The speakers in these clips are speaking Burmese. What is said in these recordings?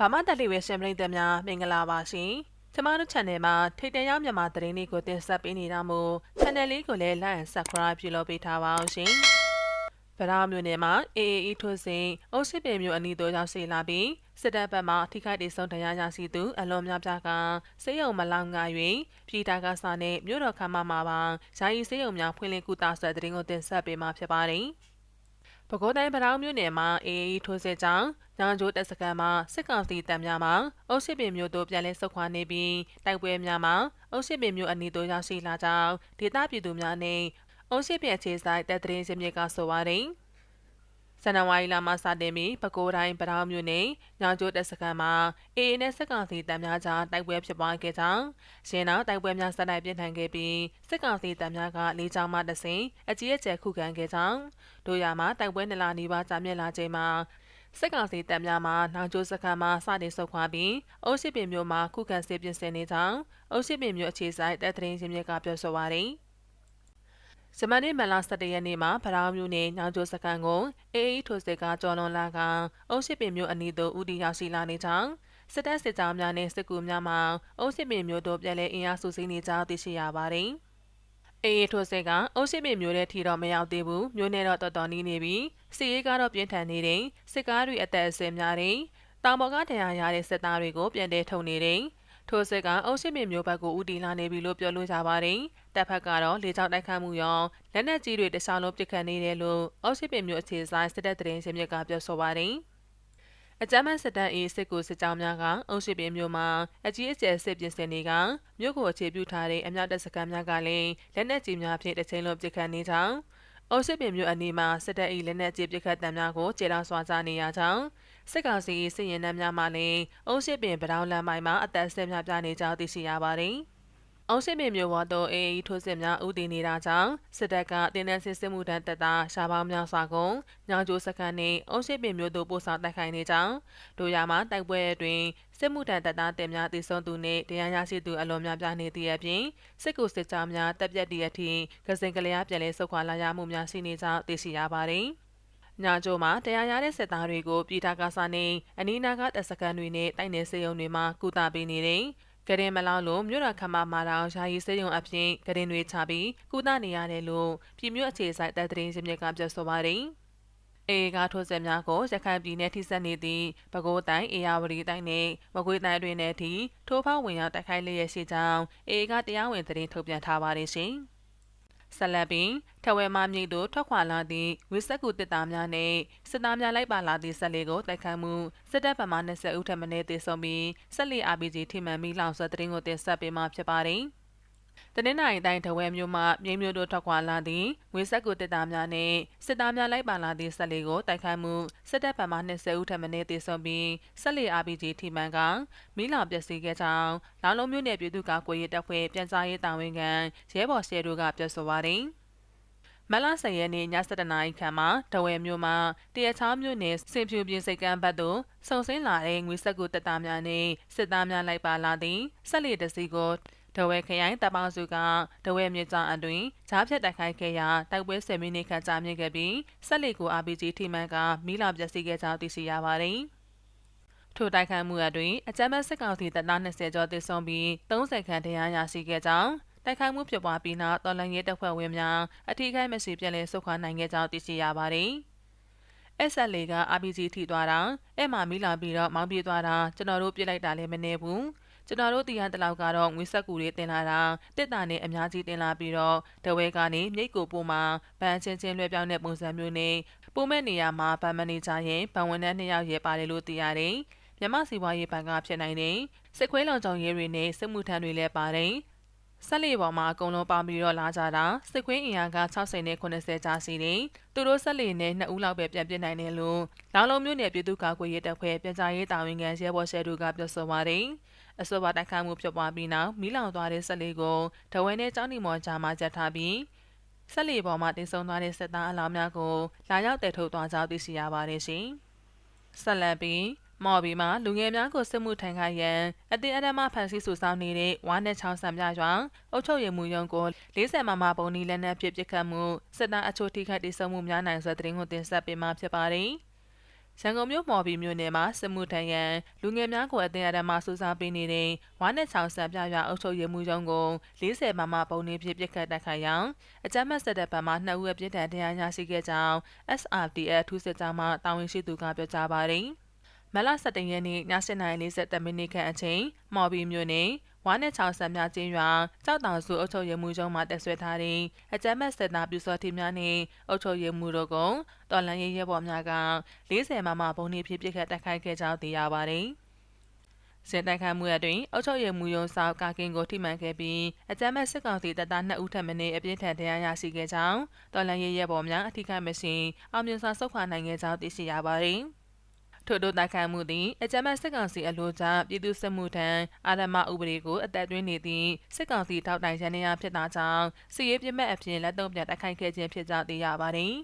ဘာမှတက်လီဝဲရှင်ပရိသတ်များမင်္ဂလာပါရှင်။ကျမတို့ channel မှာထိတ်တန့်ရမြန်မာသတင်းတွေကိုတင်ဆက်ပေးနေတာမို့ channel လေးကိုလည်း like and subscribe ပြုလုပ်ပေးထားပါအောင်ရှင်။ဗရာမျိုးနယ်မှာ AAE ထိုးစဉ်အုပ်စစ်ပင်မျိုးအနီးသို့ရောက်ရှိလာပြီးစစ်တပ်ဘက်မှထိခိုက်ဒေဆုံးတရားရရှိသူအလွန်များပြားကစေယုံမလောင်ငါ၍ပြည်တာကစားနဲ့မြို့တော်ခမ်းမမှာပါယာယီစေယုံများဖွင့်လှစ်ကူတာဆက်သတင်းကိုတင်ဆက်ပေးမှာဖြစ်ပါတယ်။ ပဲခူးတိုင်းဗရောင်းမြို့နယ်မှာအေအေထိုးစစ်ကြောင့်ညောင်ကျိုးတပ်စခန်းမှာစစ်ကောင်စီတပ်များမှအုပ်ရှိပင်မျိုးတို့ပြန်လည်ဆုတ်ခွာနေပြီးတိုက်ပွဲများမှာအုပ်ရှိပင်မျိုးအနီးသို့ရောက်ရှိလာကြောင်းဒေသပြည်သူများနဲ့အုပ်ရှိပင်အခြေဆိုင်တပ်သတင်းစင်မြစ်ကဆိုပါတယ်။ ဇန်နဝါရီလမှစတင်ပြီးပဲခူးတိုင်းပတောင်းမြို့နယ်ညောင်ကျိုးတပ်စခန်းမှာအေအေနဲ့စစ်ကောင်စီတပ်များကြားတိုက်ပွဲဖြစ်ပွားခဲ့ကြောင်းရင်းနောက်တိုက်ပွဲများဆက်တိုက်ပြင်းထန်ခဲ့ပြီးစစ်ကောင်စီတပ်များကလေးချောင်းမှတဆင်အကြီးအကျယ်ခုခံခဲ့ကြောင်းတို့ရမှာတိုက်ပွဲနှစ်လနီးပါးကြာမြင့်လာချိန်မှာစစ်ကောင်စီတပ်များမှနောင်ကျိုးစခန်းမှာစတင်ဆုတ်ခွာပြီးအုပ်ရှိပင်မျိုးမှာခုခံစစ်ပြင်ဆင်နေကြောင်းအုပ်ရှိပင်မျိုးအခြေဆိုင်တပ်သတင်းရင်းမြစ်ကပြောဆိုပါရယ် ဇမန်နေ့မလ17ရက်နေ့မှာဗရောင်းမြို့နယ်ညောင်ကျိုးစခန်းကိုအေအေးထိုစစ်ကကျော်လွန်လာကအုပ်ရှိပင်မျိုးအနီးသို့ဦးတည်ရောက်ရှိလာနေကြောင်းစစ်တပ်စစ်ကြောင်းများနဲ့စစ်ကူများမှအုပ်ရှိပင်မျိုးတို့ပြည်လဲအင်အားစုစည်းနေကြောင်းသိရှိရပါတယ်။အေးအေးထိုစစ်ကအုပ်ရှိပင်မျိုးတဲ့ထီတော့မရောက်သေးဘူးမျိုးနဲ့တော့တော်တော်နီးနေပြီးစစ်ရေးကတော့ပြင်းထန်နေတယ်စစ်ကားတွေအသက်အစင်များတယ်တောင်ပေါ်ကတရားရတဲ့စစ်သားတွေကိုပြန်တဲထုံနေတယ် ထိုစစ်ကအုပ်ရှိမမျိုးဘက်ကိုဦးတည်လာနေပြီလို့ပြောလို့ကြပါတယ်။တပ်ဖက်ကတော့လေကြောင်းတိုက်ခတ်မှုရောလက်နက်ကြီးတွေတခြားလုံးပစ်ခတ်နေတယ်လို့အုပ်ရှိပင်မျိုးအခြေဆိုင်စစ်တပ်သတင်းရှင်မြစ်ကပြောဆိုပါတယ်။အကြမ်းဖက်စစ်တပ်အေးစစ်ကိုစစ်ကြောင်းများကအုပ်ရှိပင်မျိုးမှာအကြီးအကျယ်စစ်ပြင်ဆင်နေကမြို့ကိုအခြေပြုထားတဲ့အမြောက်တပ်စခန်းများကလည်းလက်နက်ကြီးများဖြင့်တစ်ချိန်လုံးပစ်ခတ်နေကြောင်းအုပ်စစ်ပင်မျိုးအနီးမှာစစ်တပ်၏လက်နက်ကြီးပစ်ခတ်တံများကိုကျေတောင်စွာကြနေရကြောင်း စစ်ကောင်စီစစ်ရင်နှမ်းများမှလည်းအုပ်စစ်ပင်ပတောင်းလမ်းမိုင်မှာအသက်ဆက်များပြနေကြောင်းသိရှိရပါတယ်။အောင်စစ်ပင်မျိုးပေါ်သို့အေအေထိုးစစ်များဥတည်နေတာကြောင့်စစ်တပ်ကတင်းနှန်းစစ်စစ်မှုထမ်းတပ်သားရှားပေါင်းများစွာကုန်ညောင်ကျိုးစခန်းနှင့်အောင်စစ်ပင်မျိုးတို့ပို့ဆောင်တိုက်ခိုက်နေကြောင်းတို့ရမှာတိုက်ပွဲအတွင်းစစ်မှုထမ်းတပ်သားတင်များတည်ဆုံသူနှင့်တရားရရှိသူအလွန်များပြားနေသည့်အပြင်စစ်ကူစစ်ကြောင်းများတပ်ပြတ်သည့်အထိကစင်ကလျားပြန်လည်ဆုတ်ခွာလာရမှုများရှိနေကြောင်းသိရှိရပါတယ်။ ညာကျိုးမှာတရားရတဲ့စစ်သားတွေကိုပြည်တာကစားနေအနီးနားကတပ်စခန်းတွေနဲ့တိုက်နယ်စေယုံတွေမှာကုသပေးနေတယ်။ကရင်မလောက်လို့မြို့တော်ခမမာတောင်ယာယီစေယုံအပြင်ကရင်တွေချပြီးကုသနေရတယ်လို့ပြည်မြို့အခြေဆိုင်တပ်သတင်းစမြစ်ကပြောဆိုပါတယ်။အေကားထိုးဆက်များကိုရခိုင်ပြည်နယ်ထိစပ်နေသည့်ပဲခူးတိုင်းအေရဝတီတိုင်းနဲ့မကွေးတိုင်းတွင်လည်းထိထိုးဖောက်ဝင်ရောက်တိုက်ခိုက်လျက်ရှိကြောင်းအေကားတရားဝင်သတင်းထုတ်ပြန်ထားပါတယ်ရှင်။ ဆက်လက်ပြီးထဝဲမမြိတ်တို့ထွက်ခွာလာသည့်ဝိဆက်ကူတစ်သားများနှင့်စစ်သားများလိုက်ပါလာသည့်ဆက်လေးကိုတိုက်ခိုက်မှုစစ်တပ်ဗမာ20ဦးထပ်မံတေဆုံးပြီးဆက်လီ RPG ထိမှန်ပြီးလောင်ဆွဲတရင်ကိုတင်ဆက်ပေးမှာဖြစ်ပါတယ်။ တနင်္လာရီတိုင်းတဝဲမြို့မှမြိတ်မြို့တို့ထွက်ခွာလာသည့်ငွေဆက်ကိုတစ်သားများနှင့်စစ်သားများလိုက်ပါလာသည့်ဆက်လေးကိုတိုက်ခိုက်မှုစစ်တပ်ဗမာ20ဦးထပ်မံတေဆုံးပြီးဆက်လီ RPG ထိမှန်ကမီးလောင်ပျက်စီးခဲ့ကြောင်းလောင်လုံးမြို့နယ်ပြည်သူ့ကာကွယ်ရေးတပ်ဖွဲ့ပြန်ကြားရေးတာဝန်ခံရဲဘော်ရှယ်တို့ကပြောဆိုပါသည်မလဆယ်ရက်နေ့ည7:00နာရီခန့်မှာတဝဲမြို့မှာတရချောင်းမြို့နယ်စင်ဖြူပြင်စိတ်ကမ်းဘက်သို့စုံစင်းလာတဲ့ငွေဆက်ကူတပ်သားများနှင့်စစ်သားများလိုက်ပါလာသည့်ဆက်လီတစီကို ဒဝဲခရိုင်တပ်ပေါင်းစုကဒဝဲမြေကြောင်အတွင်ဈားဖြတ်တိုက်ခိုက်ခဲ့ရာတိုက်ပွဲ10မိနစ်ခန့်ကြာမြင့်ခဲ့ပြီးဆက်လက်ကို RPG ထိမှန်ကမိလာပျက်စီးခဲ့ကြောင်းသိရှိရပါတယ်။ထိုတိုက်ခိုက်မှုအတွင်းအကြမ်းဖက်စစ်ကောင်စီတပ်သား20ကျော်သေဆုံးပြီး30ခန့်တရားရရှိခဲ့ကြောင်းတိုက်ခိုက်မှုဖြစ်ပွားပြီးနောက်တော်လန်ရေးတပ်ဖွဲ့ဝင်များအထူးခိုက်မရှိပြန်လည်ဆုတ်ခွာနိုင်ခဲ့ကြောင်းသိရှိရပါတယ်။ SLA က RPG ထိသွားတာအဲ့မှာမိလာပြီးတော့မောင်းပြေးသွားတာကျွန်တော်တို့ပြစ်လိုက်တာလည်းမနေဘူး ကျွန်တော်တို့တီးဟန်တလောက်ကတော့ငွေဆက်ကူတွေတင်လာတာတစ်တာနဲ့အများကြီးတင်လာပြီးတော့တဝဲကနေမြိတ်ကိုပို့မှာဗန်ချင်းချင်းလွှဲပြောင်းတဲ့ပုံစံမျိုးနဲ့ပို့မဲ့နေရာမှာဗန်မန်နေဂျာရဲ့ဗန်ဝန်ထမ်းနှစ်ယောက်ရဲပါတယ်လို့သိရတယ်မြမစီပွားရေးဘဏ်ကဖြစ်နိုင်တယ်စစ်ခွေးလောင်ကြောင်ရဲတွေနဲ့စစ်မှုထမ်းတွေလည်းပါတယ်ဆက်လေပေါ်မှာအကုန်လုံးပေါင်းပြီးတော့လာကြတာစစ်ခွင်းအင်အားက60နဲ့80ကြားစီတယ်သူတို့ဆက်လေနဲ့2ဦးလောက်ပဲပြန်ပြစ်နိုင်တယ်လို့လောင်လုံးမျိုးနယ်ပြည်သူ့ကာကွယ်ရေးတပ်ဖွဲ့ပြန်ကြားရေးတာဝန်ခံရဲဘော်ရှဲတို့ကပြောဆိုပါတယ် အဆိုပါတိုက်ခိုက်မှုဖြစ်ပွားပြီးနောက်မီးလောင်သွားတဲ့ဆက်လေးကိုဒဝဲနဲ့ကျောင်းနီမော်ကြားမှာကြက်ထားပြီးဆက်လီပေါ်မှာတင်ဆုံသွားတဲ့စစ်သားအလောင်းများကိုလာရောက်တည်ထုတ်သွားကြောင်းသိရှိရပါတယ်ရှင်။ဆက်လက်ပြီးမော်ဘီမှာလူငယ်များကိုစစ်မှုထမ်းခိုင်းရန်အတင်းအဓမ္မဖန်ဆီးစုဆောင်နေတဲ့ဝါနဲ့ချောင်းဆံပြရွာအုပ်ချုပ်ရေးမှူးရုံးကို40မမပုံနီလက်နက်ဖြစ်ပစ်ခတ်မှုစစ်သားအချို့ထိခိုက်ဒေဆုံးမှုများနိုင်စွာသတင်းကိုတင်ဆက်ပေးမှာဖြစ်ပါတယ်။ ရန်ကုန်မြို့မော်ဘီမြို့နယ်မှာစစ်မှုထမ်းရန်လူငယ်များကိုအသင်းအရမစူးစမ်းပေးနေတဲ့ဝါနဲ့ချောင်ဆန်ပြရွာအုပ်ချုပ်ရေးမှူးရုံးကို40မမပုံနေဖြစ်ပစ်ခတ်တိုက်ခိုက်ရာအကြမ်းဖက်စစ်တပ်ဘက်မှနှစ်ဦးအပြစ်ဒဏ်တရားရရှိခဲ့ကြောင်း SRTF ထူးစစ်ကြောင်းမှတာဝန်ရှိသူကပြောကြားပါတယ်။ မလ17ရက်နေ့ည7:40မိနစ်ခန့်အချိန်မော်ဘီမြို့နယ်ဝါနဲ့ချောင်ဆန်များကျင်းရွာကြောက်တောင်စုအုပ်ချုပ်ရေးမှူးရုံးမှတက်ဆွဲထားတဲ့အကြမ်းမဲ့စစ်သားပြူစောတိများနှင့်အုပ်ချုပ်ရေးမှူးတို့ကတော်လန်ရေးရဲဘော်များက40မမဘုံနှင့်ဖြစ်ပစ်ခတ်တိုက်ခိုက်ခဲ့ကြောင်းသိရပါသည်။စစ်တိုက်ခိုက်မှုအတွင်းအုပ်ချုပ်ရေးမှူးရုံးဆောင်ကာကင်ကိုထိမှန်ခဲ့ပြီးအကြမ်းမဲ့စစ်ကောင်စီတပ်သား2ဦးထပ်မံအပြင်းထန်တရားရရှိခဲ့ကြောင်းတော်လန်ရေးရဲဘော်များအထူးကမရှိအောင်မြင်စွာဆုတ်ခွာနိုင်ခဲ့ကြောင်းသိရှိရပါသည်။ ထို့သို့တိုက်ခိုက်မှုသည်အကြမ်းဖက်စစ်ကောင်စီအလို့ကြောင့်ပြည်သူစစ်မှုထမ်းအာရမဥပဒေကိုအသက်သွင်းနေသည့်စစ်ကောင်စီထောက်တိုင်ရန်နေရဖြစ်တာကြောင့်စစ်ရေးပြမဲ့အဖြစ်လက်တော့ပြန်တိုက်ခိုက်ခဲ့ခြင်းဖြစ်ကြောင်းသိရပါသည်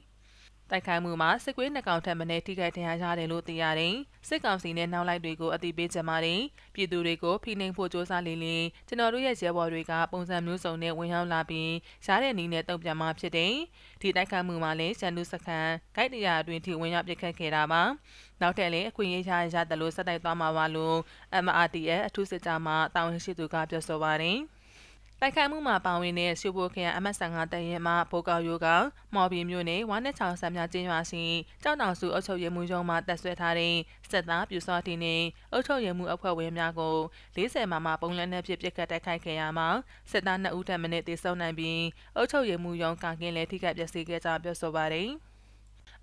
တိုက်ခိုက်မှုမှာစစ်ကွေးနှကောင်ထက်မနည်းထိခိုက်ဒဏ်ရာရတယ်လို့သိရတယ်။စစ်ကောင်စီနဲ့နောက်လိုက်တွေကိုအတိပေးကြမှာတယ်။ပြည်သူတွေကိုဖိနှိပ်ဖို့စ조사လေလေကျွန်တော်တို့ရဲ့ရဲဘော်တွေကပုံစံမျိုးစုံနဲ့ဝင်ရောက်လာပြီးရားတဲ့နီးနဲ့တုံ့ပြန်မှာဖြစ်တယ်။ဒီတိုက်ခိုက်မှုမှာလည်းရှန်လူစခန်ဂိုက်တရာအတွင်းထိဝင်ရောက်ပစ်ခတ်ခဲ့တာပါ။နောက်ထပ်လည်းအခွင့်အရေးရရတယ်လို့စက်တိုက်သွားမှာပါလို့ MRTS အထူးစစ်ကြောင်းမှတာဝန်ရှိသူကပြောဆိုပါတယ်။ တိုက်ခိုက်မှုမှာပါဝင်တဲ့ရှိုးဘိုခရိုင်အမတ်ဆန်ကတရဲမှပိုကောက်ရိုးကမော်ဘီမြို့နယ်ဝါနဲ့ချောင်ဆမ်းများကျင်းရွာရှိကြောက်တောင်စုအုပ်ချုပ်ရေးမှူးရုံးမှတက်ဆွဲထားတဲ့စစ်သားပြူစောတီနဲ့အုပ်ချုပ်ရေးမှူးအဖွဲ့ဝင်များကို40မမပုံလက်နဲ့ဖြစ်ပစ်ခတ်တိုက်ခိုက်ခဲ့ရမှာစစ်သား2ဦးထပ်မံတေဆုံးနိုင်ပြီးအုပ်ချုပ်ရေးမှူးရုံးကကင်းလည်းထိခိုက်ပျက်စီးခဲ့ကြောင်းပြောဆိုပါတယ်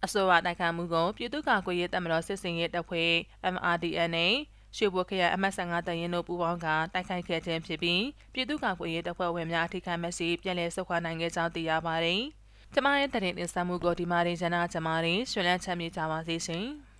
အဆိုပါတိုက်ခိုက်မှုကိုပြည်သူ့ကာကွယ်ရေးတပ်မတော်စစ်စင်ရေးတပ်ဖွဲ့ MRDN နဲ့ ရွှေဘိုခရိုင်အမှတ်15တရင်တို့ပူးပေါင်းကတိုက်ခိုက်ခဲ့ခြင်းဖြစ်ပြီးပြည်သူ့ကာကွယ်ရေးတပ်ဖွဲ့ဝင်များအထိခိုက်မဲ့စီပြည်လဲဆုတ်ခွာနိုင်ခဲ့ကြောင်းသိရပါတယ်။ကျမရဲ့တရင်တင်ဆက်မှုကိုဒီမှာရင်ရနာကျမရင်ရွှေလန်းချမ်းမြေကြပါစေရှင်။